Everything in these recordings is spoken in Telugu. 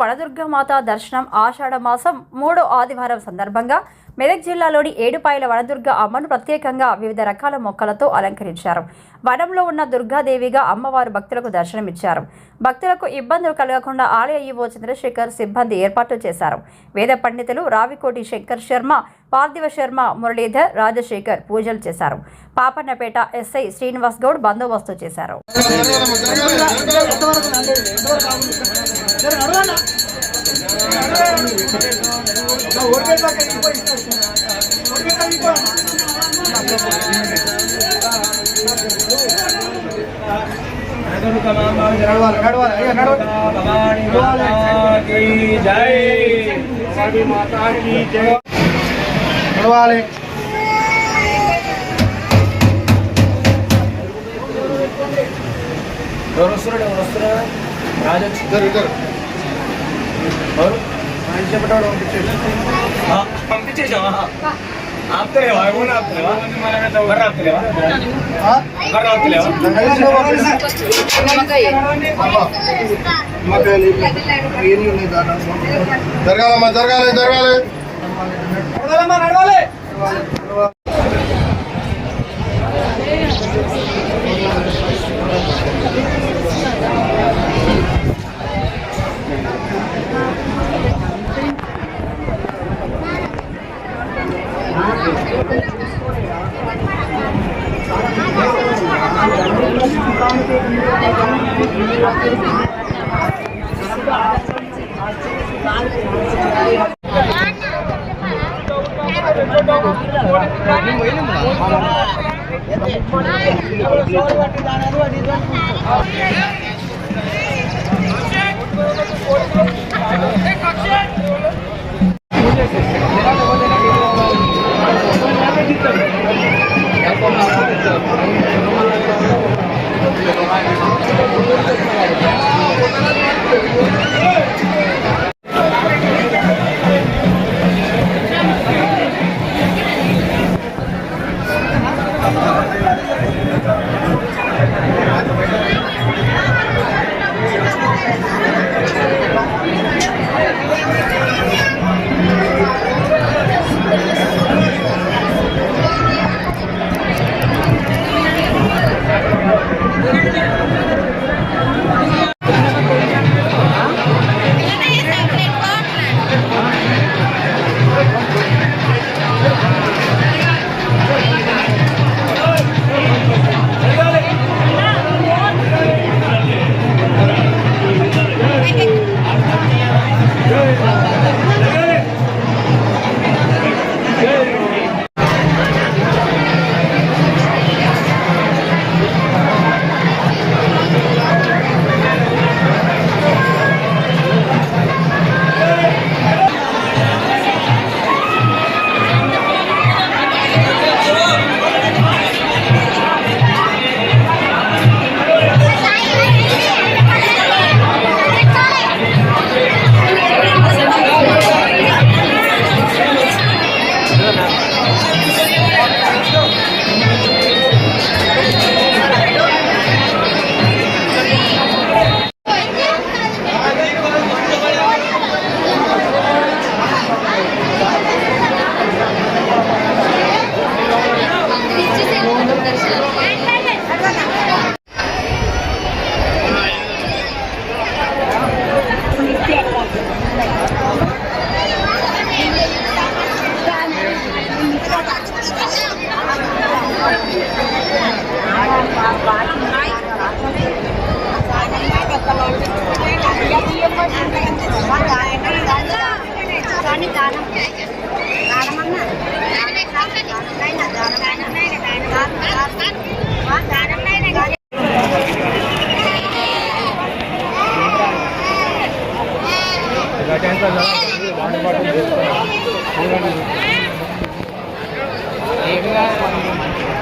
వనదుర్గమాత దర్శనం ఆషాఢ మాసం మూడో ఆదివారం సందర్భంగా మెదక్ జిల్లాలోని ఏడుపాయల వనదుర్గ అమ్మను ప్రత్యేకంగా వివిధ రకాల మొక్కలతో అలంకరించారు. వనంలో ఉన్న దుర్గాదేవిగా అమ్మవారు భక్తులకు దర్శనమిచ్చారు. భక్తులకు ఇబ్బందులు కలగకుండా ఆలయ ఈవో చంద్రశేఖర్ సిబ్బంది ఏర్పాట్లు చేశారు. వేద పండితులు రావికోటి శంకర్ శర్మ పార్థివ శర్మ మురళీధర్ రాజశేఖర్ పూజలు చేశారు. పాపన్నపేట ఎస్ఐ శ్రీనివాస్ గౌడ్ బందోబస్తు చేశారు. నడవాలి నడవాలి అయ్యా నడవాలి భవానీ మాతా కీ జై భవానీ మాతా పంపించేసావా ఆపుతలేవా? ఎవరు ఆపుతలేవా? ఎవరు ఆపుతలేవా? ఎవరు ఆపుతలేవా. జరగాలమ్మా జరగాలి జరగాలి. నడవాలి. Yeah.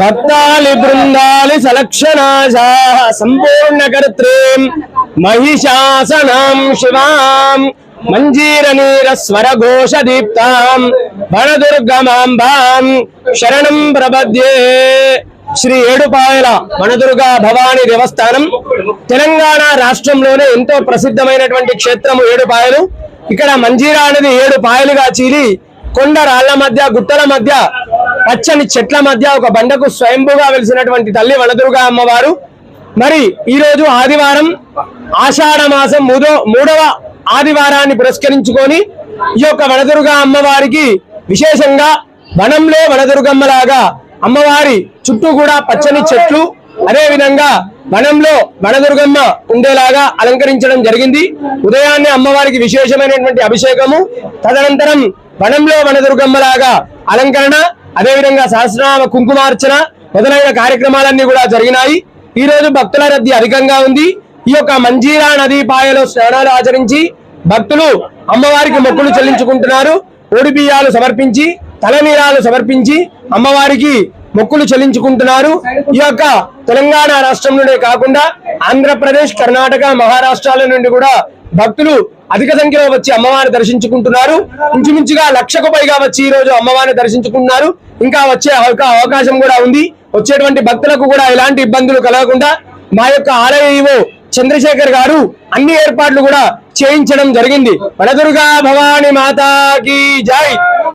భక్తాలి బృందాలి సలక్షణాశా సంపూర్ణకర్త్రీ మహిషాసనాం శివాం మంజీర నీర స్వర ఘోష దీప్తాం వనదుర్గమాంబాం శరణం ప్రపద్యే. శ్రీ ఏడుపాయల వనదుర్గా భవాని దేవస్థానం తెలంగాణ రాష్ట్రంలోనే ఎంతో ప్రసిద్ధమైనటువంటి క్షేత్రము ఏడుపాయలు. ఇక్కడ మంజీరా అనేది ఏడు పాయలుగా చీలి కొండ రాళ్ళ మధ్య గుట్టల మధ్య పచ్చని చెట్ల మధ్య ఒక బండకు స్వయంభూగా వెలిసినటువంటి తల్లి వనదుర్గా అమ్మవారు. మరి ఈరోజు ఆదివారం ఆషాఢ మాసం మూడో మూడవ ఆదివారాన్ని పురస్కరించుకొని ఈ యొక్క వనదుర్గా అమ్మవారికి విశేషంగా వనంలో వనదుర్గమ్మలాగా అమ్మవారి చుట్టూ కూడా పచ్చని చెట్లు అదేవిధంగా వనంలో వనదుర్గమ్మ ఉండేలాగా అలంకరించడం జరిగింది. ఉదయాన్నే అమ్మవారికి విశేషమైనటువంటి అభిషేకము తదనంతరం వనంలో వనదుర్గమ్మలాగా అలంకరణ అదేవిధంగా సహస్రనామ కుంకుమార్చన మొదలైన కార్యక్రమాలన్నీ కూడా జరిగినాయి. ఈ రోజు భక్తుల రద్దీ అధికంగా ఉంది. ఈ యొక్క మంజీరా నదీ పాయలో స్నానాలు ఆచరించి భక్తులు అమ్మవారికి మొక్కులు చెల్లించుకుంటున్నారు. ఓడిబియ్యాలు సమర్పించి తలనీరాలు సమర్పించి అమ్మవారికి మొక్కులు చెల్లించుకుంటున్నారు. ఈ యొక్క తెలంగాణ రాష్ట్రం నుండే కాకుండా ఆంధ్రప్రదేశ్ కర్ణాటక మహారాష్ట్రాల నుండి కూడా భక్తులు అధిక సంఖ్యలో వచ్చి అమ్మవారిని దర్శించుకుంటున్నారు. ఇంచుమించుగా లక్షకు పైగా వచ్చి ఈ రోజు అమ్మవారిని దర్శించుకుంటున్నారు. ఇంకా వచ్చే అవకాశం కూడా ఉంది. వచ్చేటువంటి భక్తులకు కూడా ఎలాంటి ఇబ్బందులు కలగకుండా మా యొక్క ఆలయో చంద్రశేఖర్ గారు అన్ని ఏర్పాట్లు కూడా చేయించడం జరిగింది. వనదుర్గా భవాని మాతాకి జై!